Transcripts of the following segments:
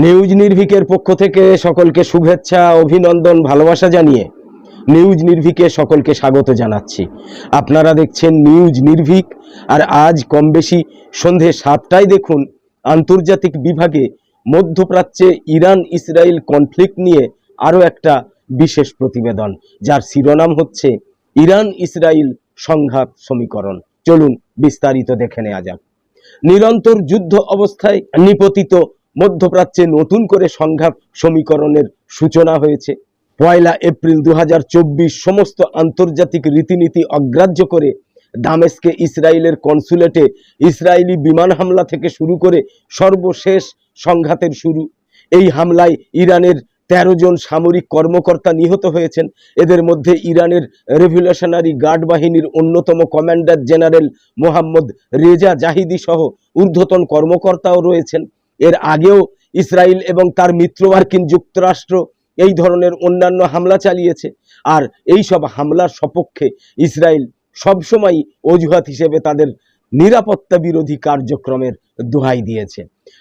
News নির্ভিকের পক্ষ থেকে সকলকে শুভেচ্ছা, অভিনন্দন, ভালোবাসা জানিয়ে নিউজ নির্ভিকে সকলকে স্বাগত জানাচ্ছি। আপনারা দেখছেন নিউজ নির্ভিক, আর আজ কম বেশি সন্ধে সাতটায় দেখুন আন্তর্জাতিক বিভাগে মধ্যপ্রাচ্যে ইরান ইসরায়েল কনফ্লিক্ট নিয়ে আরও একটা বিশেষ প্রতিবেদন, যার শিরোনাম হচ্ছে ইরান ইসরায়েল সংঘাত সমীকরণ। চলুন বিস্তারিত দেখে নেওয়া যাক। নিরন্তর যুদ্ধ অবস্থায় নিপতিত মধ্যপ্রাচ্যে নতুন করে সংঘাত সমীকরণের সূচনা হয়েছে। পয়লা এপ্রিল দু হাজার চব্বিশ সমস্ত আন্তর্জাতিক রীতিনীতি অগ্রাহ্য করে দামেস্কে ইসরায়েলের কনসুলেটে ইসরায়েলি বিমান হামলা থেকে শুরু করে সর্বশেষ সংঘাতের শুরু। এই হামলায় ইরানের তেরো জন সামরিক কর্মকর্তা নিহত হয়েছেন। এদের মধ্যে ইরানের রেভলিউশনারি গার্ড বাহিনীর অন্যতম commander general Mohammad Reza Zahedi সহ ঊর্ধ্বতন কর্মকর্তাও রয়েছেন। এর আগেও ইসরায়েল এবং তার মিত্র মার্কিন যুক্তরাষ্ট্র এই ধরনের অন্যান্য হামলা চালিয়েছে। আর এই সব হামলার সপক্ষে ইসরায়েল সবসময় অজুহাত হিসেবে তাদের নিরাপত্তা বিরোধী কার্যক্রমের দোহাই দিয়েছে।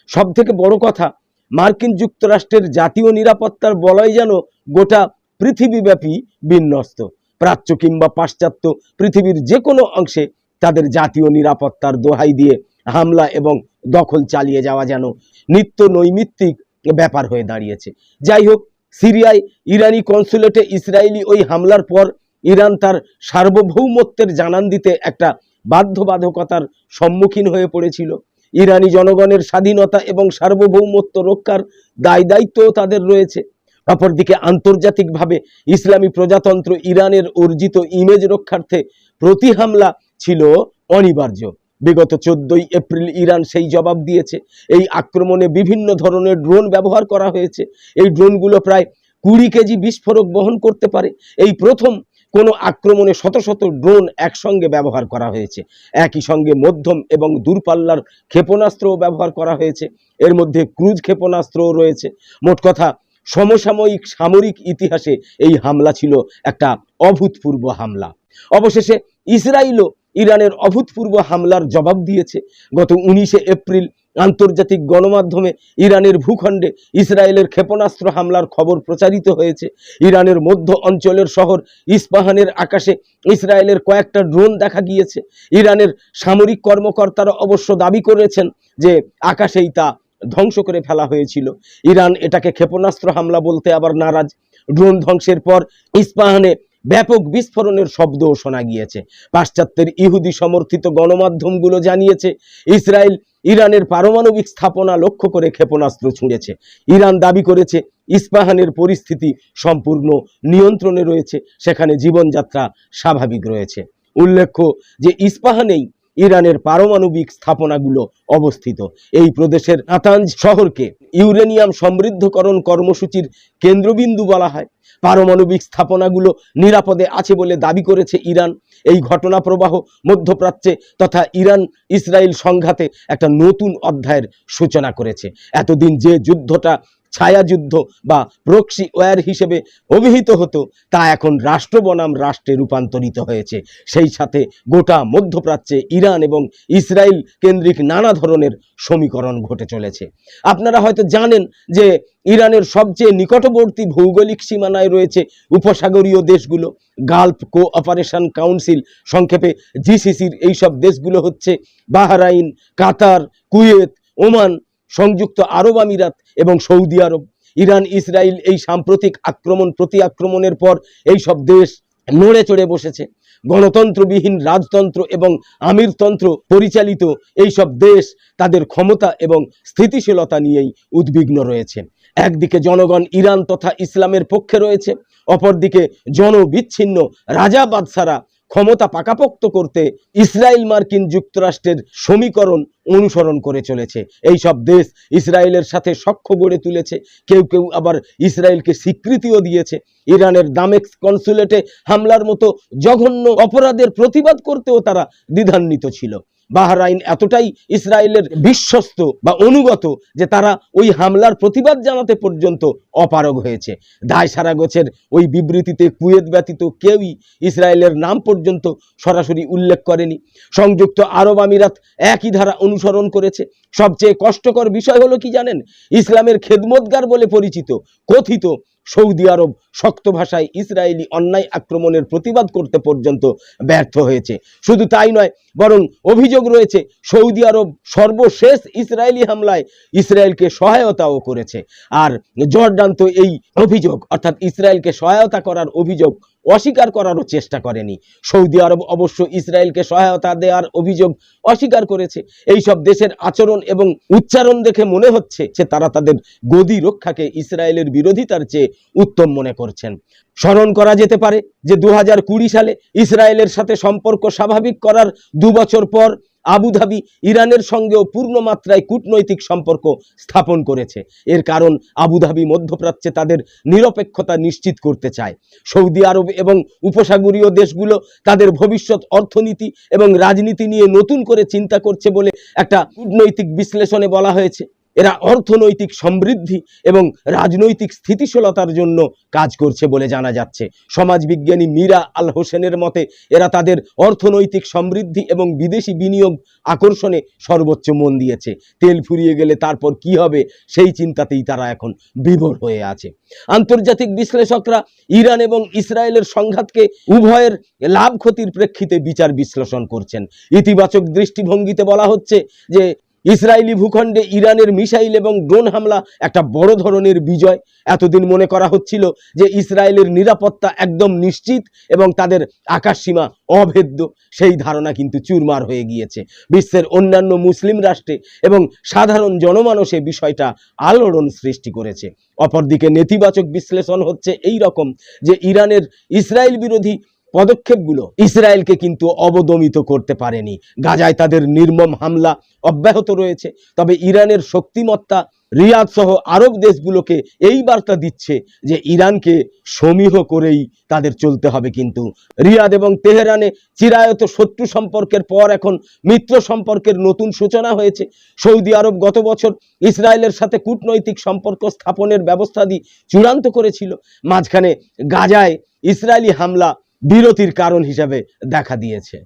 সব থেকে বড় কথা, মার্কিন যুক্তরাষ্ট্রের জাতীয় নিরাপত্তার বলয় যেন গোটা পৃথিবীব্যাপী বিন্যস্ত। প্রাচ্য কিংবা পাশ্চাত্য পৃথিবীর যে কোনো অংশে তাদের জাতীয় নিরাপত্তার দোহাই দিয়ে হামলা এবং দখল চালিয়ে যাওয়া যেন নিত্য নৈমিত্তিক ব্যাপার হয়ে দাঁড়িয়েছে। যাই হোক, সিরিয়ায় ইরানি কনসুলেটে ইসরায়েলি ওই হামলার পর ইরান তার সার্বভৌমত্বের জানান দিতে একটা বাধ্যবাধকতার সম্মুখীন হয়ে পড়েছিল। ইরানি জনগণের স্বাধীনতা এবং সার্বভৌমত্ব রক্ষার দায় দায়িত্বও তাদের রয়েছে। অপরদিকে আন্তর্জাতিকভাবে ইসলামী প্রজাতন্ত্র ইরানের অর্জিত ইমেজ রক্ষার্থে প্রতি হামলা ছিল অনিবার্য। বিগত চোদ্দই এপ্রিল ইরান সেই জবাব দিয়েছে। এই আক্রমণে বিভিন্ন ধরনের ড্রোন ব্যবহার করা হয়েছে। এই ড্রোনগুলো প্রায় কুড়ি কেজি বিস্ফোরক বহন করতে পারে। এই প্রথম কোনো আক্রমণে শত শত ড্রোন একসঙ্গে ব্যবহার করা হয়েছে। একই সঙ্গে মধ্যম এবং দূরপাল্লার ক্ষেপণাস্ত্রও ব্যবহার করা হয়েছে। এর মধ্যে ক্রুজ ক্ষেপণাস্ত্রও রয়েছে। মোট কথা, সমসাময়িক সামরিক ইতিহাসে এই হামলা ছিল একটা অভূতপূর্ব হামলা। অবশেষে ইসরায়েলও ইরানের অভূতপূর্ব হামলার জবাব দিয়েছে। গত উনিশে এপ্রিল আন্তর্জাতিক গণমাধ্যমে ইরানের ভূখণ্ডে ইসরায়েলের ক্ষেপণাস্ত্র হামলার খবর প্রচারিত হয়েছে। ইরানের মধ্য অঞ্চলের শহর ইস্পাহানের আকাশে ইসরায়েলের কয়েকটা ড্রোন দেখা গিয়েছে। ইরানের সামরিক কর্মকর্তারা অবশ্য দাবি করেছেন যে আকাশেই তা ধ্বংস করে ফেলা হয়েছিল। ইরান এটাকে ক্ষেপণাস্ত্র হামলা বলতে আবার নারাজ। ড্রোন ধ্বংসের পর ইস্পাহানে ব্যাপক বিস্ফোরণের শব্দও শোনা গিয়েছে। পাশ্চাত্যের ইহুদি সমর্থিত গণমাধ্যমগুলো জানিয়েছে, ইসরায়েল ইরানের পারমাণবিক স্থাপনা লক্ষ্য করে ক্ষেপণাস্ত্র ছুঁড়েছে। ইরান দাবি করেছে, ইস্পাহানের পরিস্থিতি সম্পূর্ণ নিয়ন্ত্রণে রয়েছে, সেখানে জীবনযাত্রা স্বাভাবিক রয়েছে। উল্লেখ্য যে, ইস্পাহানেই ইরানের পারমাণবিক স্থাপনাগুলো অবস্থিত। এই প্রদেশের নাতাঞ্জ শহরকে ইউরেনিয়াম সমৃদ্ধকরণ কর্মসূচির কেন্দ্রবিন্দু বলা হয়। পারমাণবিক স্থাপনাগুলো নিরাপদে আছে বলে দাবি করেছে ইরান। এই ঘটনা প্রবাহ মধ্যপ্রাচ্যে তথা ইরান ইসরায়েল সংঘাতে একটা নতুন অধ্যায়ের সূচনা করেছে। এতদিন যে যুদ্ধটা ছায়াযুদ্ধ বা প্রক্সি ওয়ার হিসেবে অভিহিত হতো, তা এখন রাষ্ট্র বনাম রাষ্ট্রে রূপান্তরিত হয়েছে। সেই সাথে গোটা মধ্যপ্রাচ্যে ইরান এবং ইসরায়েল কেন্দ্রিক নানা ধরনের সমীকরণ ঘটে চলেছে। আপনারা হয়তো জানেন যে ইরানের সবচেয়ে নিকটবর্তী ভৌগোলিক সীমানায় রয়েছে উপসাগরীয় দেশগুলো। গালফ কোঅপারেশন কাউন্সিল সংক্ষেপে জিসিসির এইসব দেশগুলো হচ্ছে বাহরাইন, কাতার, কুয়েত, ওমান সংযুক্ত আরব আমিরাত এবং সৌদি আরব। ইরান ইসরায়েল এই সাম্প্রতিক আক্রমণ, প্রতি আক্রমণের পর এই সব দেশ নড়ে চড়ে বসেছে। গণতন্ত্রবিহীন রাজতন্ত্র এবং আমিরতন্ত্র পরিচালিত এই সব দেশ তাদের ক্ষমতা এবং স্থিতিশীলতা নিয়েই উদ্বিগ্ন রয়েছে। একদিকে জনগণ ইরান তথা ইসলামের পক্ষে রয়েছে, অপরদিকে জনবিচ্ছিন্ন রাজা বাদশারা ক্ষমতা পাকাপোক্ত করতে ইসরায়েল মার্কিন যুক্তরাষ্ট্রের সমীকরণ অনুসরণ করে চলেছে। এই সব দেশ ইসরায়েলের সাথে সখ্য গড়ে তুলেছে। কেউ কেউ আবার ইসরায়েলকে স্বীকৃতিও দিয়েছে। ইরানের দামেক্স কনসুলেটে হামলার মতো জঘন্য অপরাধের প্রতিবাদ করতেও তারা দ্বিধান্বিত ছিল। বাহরাইন এতটাই ইসরায়েলের বিশ্বস্ত বা অনুগত যে তারা ওই হামলার প্রতিবাদ জানাতে পর্যন্ত অপারগ হয়েছে। দায় সারা গোছের ওই বিবৃতিতে কুয়েত ব্যতীত কেউই ইসরায়েলের নাম পর্যন্ত সরাসরি উল্লেখ করেনি। সংযুক্ত আরব আমিরাত একই ধারা অনুসরণ করেছে। সবচেয়ে কষ্টকর বিষয় হলো কি জানেন? ইসলামের খেদমতগার বলে পরিচিত, কথিত সৌদি আরব শক্ত ভাষায় ইসরায়েলি অন্যায় আক্রমণের প্রতিবাদ করতে পর্যন্ত ব্যর্থ হয়েছে। শুধু তাই নয়, বরং অভিযোগ রয়েছে, সৌদি আরব সর্বশেষ ইসরায়েলি হামলায় ইসরায়েলকে সহায়তাও করেছে। আর জর্ডান তো এই অভিযোগ, অর্থাৎ ইসরায়েলকে সহায়তা করার অভিযোগ অস্বীকার করারও চেষ্টা করেনি। সৌদি আরব অবশ্য ইসরায়েলকে সহায়তা দেওয়ার অভিযোগ অস্বীকার করেছে। এই সব দেশের আচরণ এবং উচ্চারণ দেখে মনে হচ্ছে যে তারা তাদের গদি রক্ষাকে ইসরায়েলের বিরোধিতার চেয়ে উত্তম মনে করছেন। স্মরণ করা যেতে পারে যে দু হাজার কুড়ি সালে ইসরায়েলের সাথে সম্পর্ক স্বাভাবিক করার দু বছর পর আবুধাবি ইরানের সঙ্গেও পূর্ণ মাত্রায় কূটনৈতিক সম্পর্ক স্থাপন করেছে। এর কারণ আবুধাবি মধ্যপ্রাচ্যে তাদের নিরপেক্ষতা নিশ্চিত করতে চায়। সৌদি আরব এবং উপসাগরীয় দেশগুলো তাদের ভবিষ্যৎ অর্থনীতি এবং রাজনীতি নিয়ে নতুন করে চিন্তা করছে বলে একটা কূটনৈতিক বিশ্লেষণে বলা হয়েছে। এরা অর্থনৈতিক সমৃদ্ধি এবং রাজনৈতিক স্থিতিশীলতার জন্য কাজ করছে বলে জানা যাচ্ছে। সমাজবিজ্ঞানী মীরা আল হোসেনের মতে, এরা তাদের অর্থনৈতিক সমৃদ্ধি এবং বিদেশি বিনিয়োগ আকর্ষণে সর্বোচ্চ মন দিয়েছে। তেল ফুরিয়ে গেলে তারপর কি হবে সেই চিন্তাতেই তারা এখন বিভোর হয়ে আছে। আন্তর্জাতিক বিশ্লেষকরা ইরান এবং ইসরায়েলের সংঘাতকে উভয়ের লাভ ক্ষতির প্রেক্ষিতে বিচার বিশ্লেষণ করছেন। ইতিবাচক দৃষ্টিভঙ্গিতে বলা হচ্ছে যে ইসরায়েলি ভূখণ্ডে ইরানের মিসাইল এবং ড্রোন হামলা একটা বড় ধরনের বিজয়। এতদিন মনে করা হচ্ছিল যে ইসরায়েলের নিরাপত্তা একদম নিশ্চিত এবং তাদের আকাশসীমা অভেদ্য। সেই ধারণা কিন্তু চুরমার হয়ে গিয়েছে। বিশ্বের অন্যান্য মুসলিম রাষ্ট্রে এবং সাধারণ জনমানসে বিষয়টা আলোড়ন সৃষ্টি করেছে। অপরদিকে নেতিবাচক বিশ্লেষণ হচ্ছে এই রকম যে ইরানের ইসরায়েল বিরোধী পদক্ষেপগুলো ইসরায়েলকে কিন্তু অবদমিত করতে পারেনি। গাজায় তাদের নির্মম হামলা অব্যাহত রয়েছে। তবে ইরানের শক্তিমত্তা রিয়াদ সহ আরব দেশগুলোকে এই বার্তা দিচ্ছে যে ইরানকে সমীহ করেই তাদের চলতে হবে কিন্তু। রিয়াদ এবং তেহরানে চিরায়ত শত্রু সম্পর্কের পর এখন মিত্র সম্পর্কের নতুন সূচনা হয়েছে। সৌদি আরব গত বছর ইসরায়েলের সাথে কূটনৈতিক সম্পর্ক স্থাপনের ব্যবস্থা দিয়ে চূড়ান্ত করেছিল। মাঝখানে গাজায় ইসরায়েলি হামলা বিরতির কারণ হিসাবে দেখা দিয়েছে।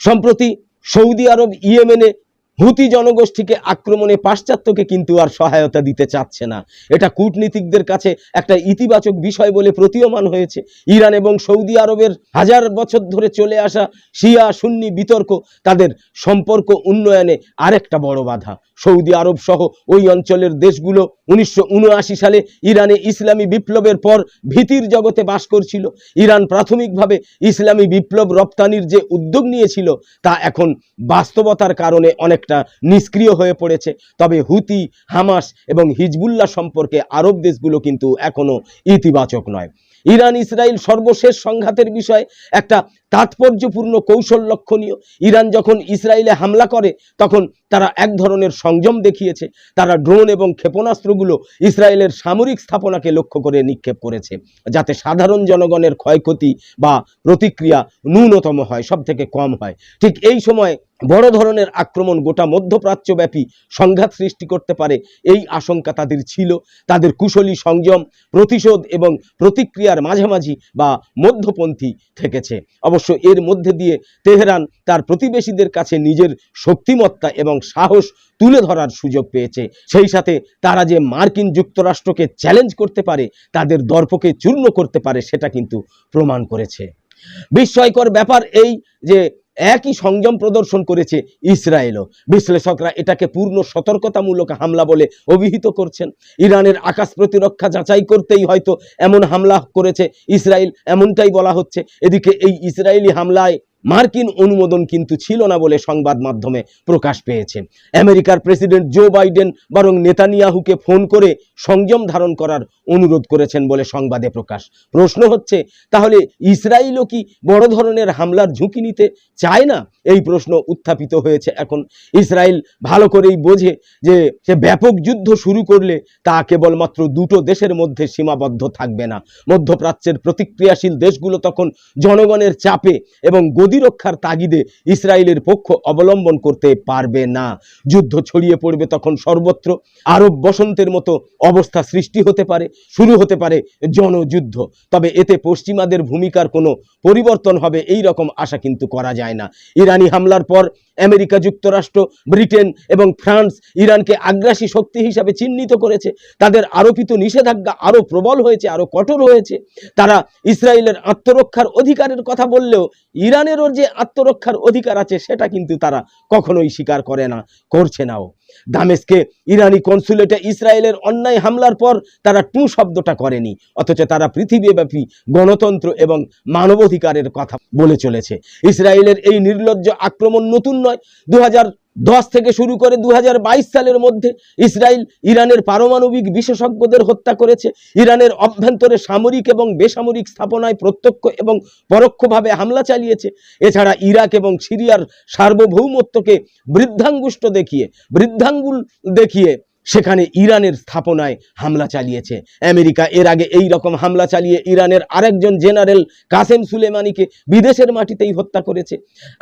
সম্প্রতি সৌদি আরব, ইয়েমেনে হুতি জনগোষ্ঠীকে আক্রমণে পাশ্চাত্যকে কিন্তু আর সহায়তা দিতে চাচ্ছে না। এটা কূটনীতিকদের কাছে একটা ইতিবাচক বিষয় বলে প্রতীয়মান হয়েছে। ইরান এবং সৌদি আরবের হাজার বছর ধরে চলে আসা শিয়া সুন্নি বিতর্ক তাদের সম্পর্ক উন্নয়নে আরেকটা বড় বাধা। সৌদি আরব সহ ওই অঞ্চলের দেশগুলো উনিশশো উনআশি সালে ইরানে ইসলামী বিপ্লবের পর ভীতির জগতে বাস করছিল। ইরান প্রাথমিকভাবে ইসলামী বিপ্লব রপ্তানির যে উদ্যোগ নিয়েছিল, তা এখন বাস্তবতার কারণে অনেকটা নিষ্ক্রিয় হয়ে পড়েছে। তবে হুতি, হামাস এবং হিজবুল্লাহ সম্পর্কে আরব দেশগুলো কিন্তু এখনও ইতিবাচক নয়। ইরান ইসরায়েল সর্বশেষ সংঘাতের বিষয়ে একটা তাৎপর্যপূর্ণ কৌশল লক্ষণীয়। ইরান যখন ইসরায়েলে হামলা করে, তখন তারা এক ধরনের সংযম দেখিয়েছে। তারা ড্রোন এবং ক্ষেপণাস্ত্রগুলো ইসরায়েলের সামরিক স্থাপনাকে লক্ষ্য করে নিক্ষেপ করেছে, যাতে সাধারণ জনগণের ক্ষয়ক্ষতি বা প্রতিক্রিয়া ন্যূনতম হয় সব থেকে কম হয়। ঠিক এই সময় বড় ধরনের আক্রমণ গোটা মধ্যপ্রাচ্যব্যাপী সংঘাত সৃষ্টি করতে পারে এই আশঙ্কা তাদের ছিল। তাদের কুশলী সংযম, প্রতিশোধ এবং প্রতিক্রিয়ার মাঝামাঝি বা মধ্যপন্থী থেকেছে। অবশ্য এর মধ্যে দিয়ে তেহরান তার প্রতিবেশীদের কাছে নিজের শক্তিমত্তা এবং সাহস তুলে ধরার সুযোগ পেয়েছে। সেই সাথে তারা যে মার্কিন যুক্তরাষ্ট্রকে চ্যালেঞ্জ করতে পারে, তাদের দর্পকে চূর্ণ করতে পারে, সেটা কিন্তু প্রমাণ করেছে। বিস্ময়কর ব্যাপার এই যে একই সংযম প্রদর্শন করেছে ইসরায়েলও। বিশ্লেষকরা এটাকে পূর্ণ সতর্কতামূলক হামলা বলে অভিহিত করছেন। ইরানের আকাশ প্রতিরক্ষা যাচাই করতেই হয়তো এমন হামলা করেছে ইসরায়েল, এমনটাই বলা হচ্ছে। এদিকে এই ইসরায়েলি হামলায় মার্কিন অনুমোদন কিন্তু ছিল না বলে সংবাদ মাধ্যমে প্রকাশ পেয়েছে। আমেরিকার প্রেসিডেন্ট জো বাইডেন বরং নেতানিয়াহুকে ফোন করে সংযম ধারণ করার অনুরোধ করেছেন বলে সংবাদে প্রকাশ। প্রশ্ন হচ্ছে, তাহলে ইসরায়েলও কি বড় ধরনের হামলার ঝুঁকি নিতে চায় না? এই প্রশ্ন উত্থাপিত হয়েছে এখন। ইসরায়েল ভালো করেই বোঝে যে সে ব্যাপক যুদ্ধ শুরু করলে তা কেবলমাত্র দুটো দেশের মধ্যে সীমাবদ্ধ থাকবে না। মধ্যপ্রাচ্যের প্রতিক্রিয়াশীল দেশগুলো তখন জনগণের চাপে এবং প্রতিরক্ষার তাগিদে ইসরায়েলের পক্ষ অবলম্বন করতে পারবে না। যুদ্ধ ছড়িয়ে পড়বে তখন সর্বত্র। আরব বসন্তের মতো অবস্থা সৃষ্টি হতে পারে, শুরু হতে পারে জনযুদ্ধ। তবে এতে পশ্চিমাদের ভূমিকার কোনো পরিবর্তন হবে এই রকম আশা কিন্তু করা যায় না। ইরানি হামলার পর আমেরিকা যুক্তরাষ্ট্র, ব্রিটেন এবং ফ্রান্স ইরানকে আগ্রাসী শক্তি হিসাবে চিহ্নিত করেছে। তাদের আরোপিত নিষেধাজ্ঞা আরও প্রবল হয়েছে আরও কঠোর হয়েছে। তারা ইসরায়েলের আত্মরক্ষার অধিকারের কথা বললেও ইরানেরও যে আত্মরক্ষার অধিকার আছে, সেটা কিন্তু তারা কখনোই স্বীকার করে না, করছে নাও। দামেস্কে ইরানি কনসুলেটে ইসরায়েলের অন্যায় হামলার পর তারা টু শব্দটা করেনি, অথচ তারা পৃথিবীব্যাপী গণতন্ত্র এবং মানবাধিকারের কথা বলে চলেছে। ইসরায়েলের এই নির্লজ্জ আক্রমণ নতুন নয় দু দশ থেকে শুরু করে দু হাজার বাইশ সালের মধ্যে ইসরায়েল ইরানের পারমাণবিক বিশেষজ্ঞদের হত্যা করেছে। ইরানের অভ্যন্তরে সামরিক এবং বেসামরিক স্থাপনায় প্রত্যক্ষ এবং পরোক্ষভাবে হামলা চালিয়েছে। এছাড়া ইরাক এবং সিরিয়ার সার্বভৌমত্বকে বৃদ্ধাঙ্গুষ্ট দেখিয়ে, বৃদ্ধাঙ্গুল দেখিয়ে সেখানে ইরানের স্থাপনায় হামলা চালিয়েছে। আমেরিকা এর আগে এই রকম হামলা চালিয়ে ইরানের আরেকজন জেনারেল কাসেম সুলেমানিকে বিদেশের মাটিতেই হত্যা করেছে।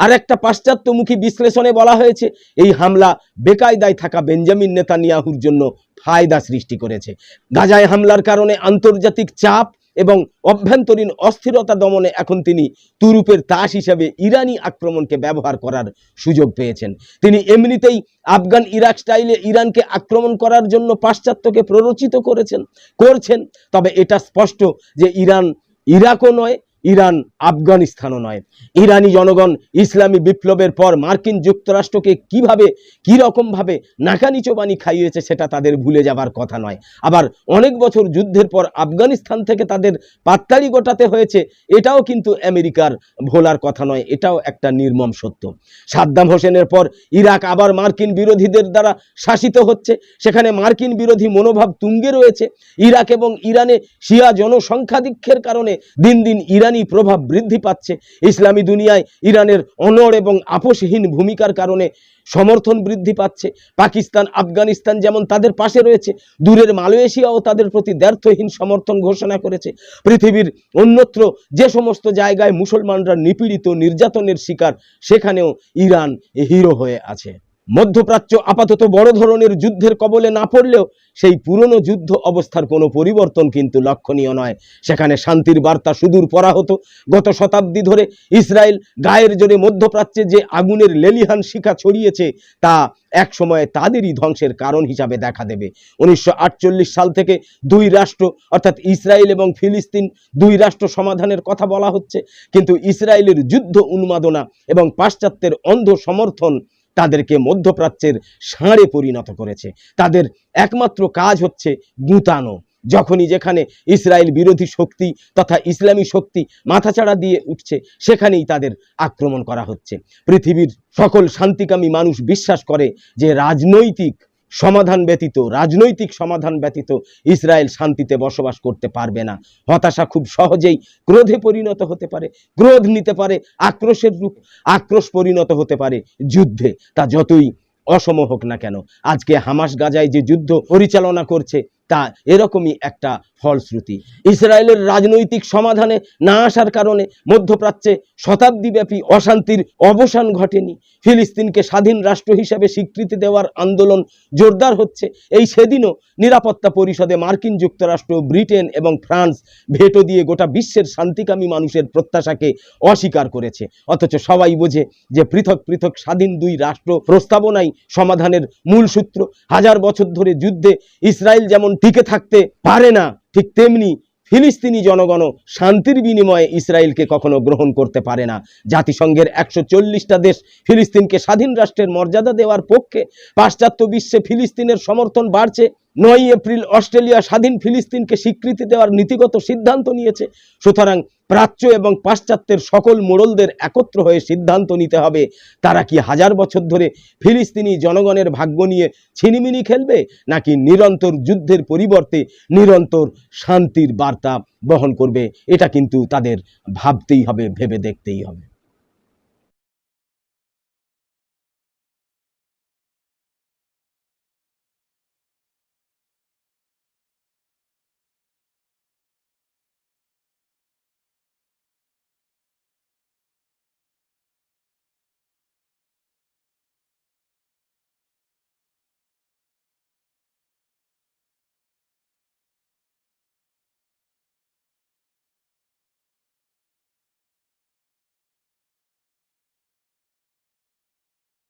আর একটা পাশ্চাত্যমুখী বিশ্লেষণে বলা হয়েছে, এই হামলা বেকায়দায় থাকা বেঞ্জামিন নেতানিয়াহুর জন্য ফায়দা সৃষ্টি করেছে। গাজায় হামলার কারণে আন্তর্জাতিক চাপ এবং অভ্যন্তরীণ অস্থিরতা দমনে এখন তিনি তুরুপের তাস হিসাবে ইরানি আক্রমণকে ব্যবহার করার সুযোগ পেয়েছেন। তিনি এমনিতেই আফগান ইরাক স্টাইলে ইরানকে আক্রমণ করার জন্য পাশ্চাত্যকে প্ররোচিত করেছেন, করছেন, তবে এটা স্পষ্ট যে ইরান ইরাকও নয় ইরান, আফগানিস্তানও নয়। ইরানি জনগণ ইসলামী বিপ্লবের পর মার্কিন যুক্তরাষ্ট্রকে কীভাবে কি রকমভাবে নাকানি চোবানি খাইয়েছে সেটা তাদের ভুলে যাবার কথা নয়। আবার অনেক বছর যুদ্ধের পর আফগানিস্তান থেকে তাদের পাত্তারি গোটাতে হয়েছে, এটাও কিন্তু আমেরিকার ভোলার কথা নয়, এটাও একটা নির্মম সত্য। সাদ্দাম হোসেনের পর ইরাক আবার মার্কিন বিরোধীদের দ্বারা শাসিত হচ্ছে, সেখানে মার্কিন বিরোধী মনোভাব তুঙ্গে রয়েছে। ইরাক এবং ইরানে শিয়া জনসংখ্যাধিক্যের কারণে দিন দিন ইরানি প্রভাব বৃদ্ধি পাচ্ছে। ইসলামী দুনিয়ায় ইরানের অনড় এবং আপোষহীন ভূমিকার কারণে সমর্থন বৃদ্ধি পাচ্ছে। পাকিস্তান, আফগানিস্তান যেমন তাদের পাশে রয়েছে, দূরের মালয়েশিয়াও তাদের প্রতি দ্ব্যর্থহীন সমর্থন ঘোষণা করেছে। পৃথিবীর অন্যত্র যে সমস্ত জায়গায় মুসলমানরা নিপীড়িত নির্যাতনের শিকার, সেখানেও ইরান হিরো হয়ে আছে। মধ্যপ্রাচ্য আপাতত বড় ধরনের যুদ্ধের কবলে না পড়লেও সেই পুরনো যুদ্ধ অবস্থার কোনো পরিবর্তন কিন্তু লক্ষণীয় নয়। সেখানে শান্তির বার্তা সুদূর পরা হতো গত শতাব্দী ধরে ইসরায়েল গায়ের জোরে মধ্যপ্রাচ্যে যে আগুনের লেলিহান শিখা ছড়িয়েছে, তা এক সময়ে তাদেরই ধ্বংসের কারণ হিসাবে দেখা দেবে। উনিশশো আটচল্লিশ সাল থেকে দুই রাষ্ট্র, অর্থাৎ ইসরায়েল এবং ফিলিস্তিন, দুই রাষ্ট্র সমাধানের কথা বলা হচ্ছে। কিন্তু ইসরায়েলের যুদ্ধ উন্মাদনা এবং পাশ্চাত্যের অন্ধ সমর্থন তাদেরকে মধ্যপ্রাচ্যের ষাঁড়ে পরিণত করেছে। তাদের একমাত্র কাজ হচ্ছে গুঁতানো। যখনই যেখানে ইসরায়েল বিরোধী শক্তি তথা ইসলামী শক্তি মাথাচাড়া দিয়ে উঠছে, সেখানেই তাদের আক্রমণ করা হচ্ছে। পৃথিবীর সকল শান্তিকামী মানুষ বিশ্বাস করে যে রাজনৈতিক সমাধান ব্যতীত, রাজনৈতিক সমাধান ব্যতীত ইসরায়েল শান্তিতে বসবাস করতে পারবে না। হতাশা খুব সহজেই ক্রোধে পরিণত হতে পারে, ক্রোধ নিতে পারে, আক্রোশের রূপ, আক্রোশ পরিণত হতে পারে যুদ্ধে। তা যতই অসম হোক না কেন, আজকে হামাস গাজায় যে যুদ্ধ পরিচালনা করছে তা এরকমই একটা ফলশ্রুতি। ইসরায়েলের রাজনৈতিক সমাধানে না আসার কারণে মধ্যপ্রাচ্যে শতাব্দীব্যাপী অশান্তির অবসান ঘটেনি। ফিলিস্তিনকে স্বাধীন রাষ্ট্র হিসেবে স্বীকৃতি দেওয়ার আন্দোলন জোরদার হচ্ছে। এই সেদিনও নিরাপত্তা পরিষদে মার্কিন যুক্তরাষ্ট্র, ব্রিটেন এবং ফ্রান্স ভেটো দিয়ে গোটা বিশ্বের শান্তিকামী মানুষের প্রত্যাশাকে অস্বীকার করেছে। অথচ সবাই বোঝে যে পৃথক পৃথক স্বাধীন দুই রাষ্ট্র প্রস্তাবনাই সমাধানের মূল সূত্র। হাজার বছর ধরে যুদ্ধে ইসরায়েল যেমন টিকে থাকতে পারে না, ঠিক তেমনি ফিলিস্তিনি জনগণ শান্তির বিনিময়ে ইসরায়েলকে কখনো গ্রহণ করতে পারে না। জাতিসংঘের একশো চল্লিশটা দেশ ফিলিস্তিনকে স্বাধীন রাষ্ট্রের মর্যাদা দেওয়ার পক্ষে, পাশ্চাত্য বিশ্বে ফিলিস্তিনের সমর্থন বাড়ছে নয় এপ্রিল অস্ট্রেলিয়া স্বাধীন ফিলিস্তিনকে স্বীকৃতি দেওয়ার নীতিগত সিদ্ধান্ত নিয়েছে। সুতরাং প্রাচ্য এবং পাশ্চাত্যের সকল মোড়লদের একত্র হয়ে সিদ্ধান্ত নিতে হবে। তারা কি হাজার বছর ধরে ফিলিস্তিনি জনগণের ভাগ্য নিয়ে ছিনিমিনি খেলবে, নাকি নিরন্তর যুদ্ধের পরিবর্তে নিরন্তর শান্তির বার্তা বহন করবে? এটা কিন্তু তাদের ভাবতেই হবে, ভেবে দেখতেই হবে।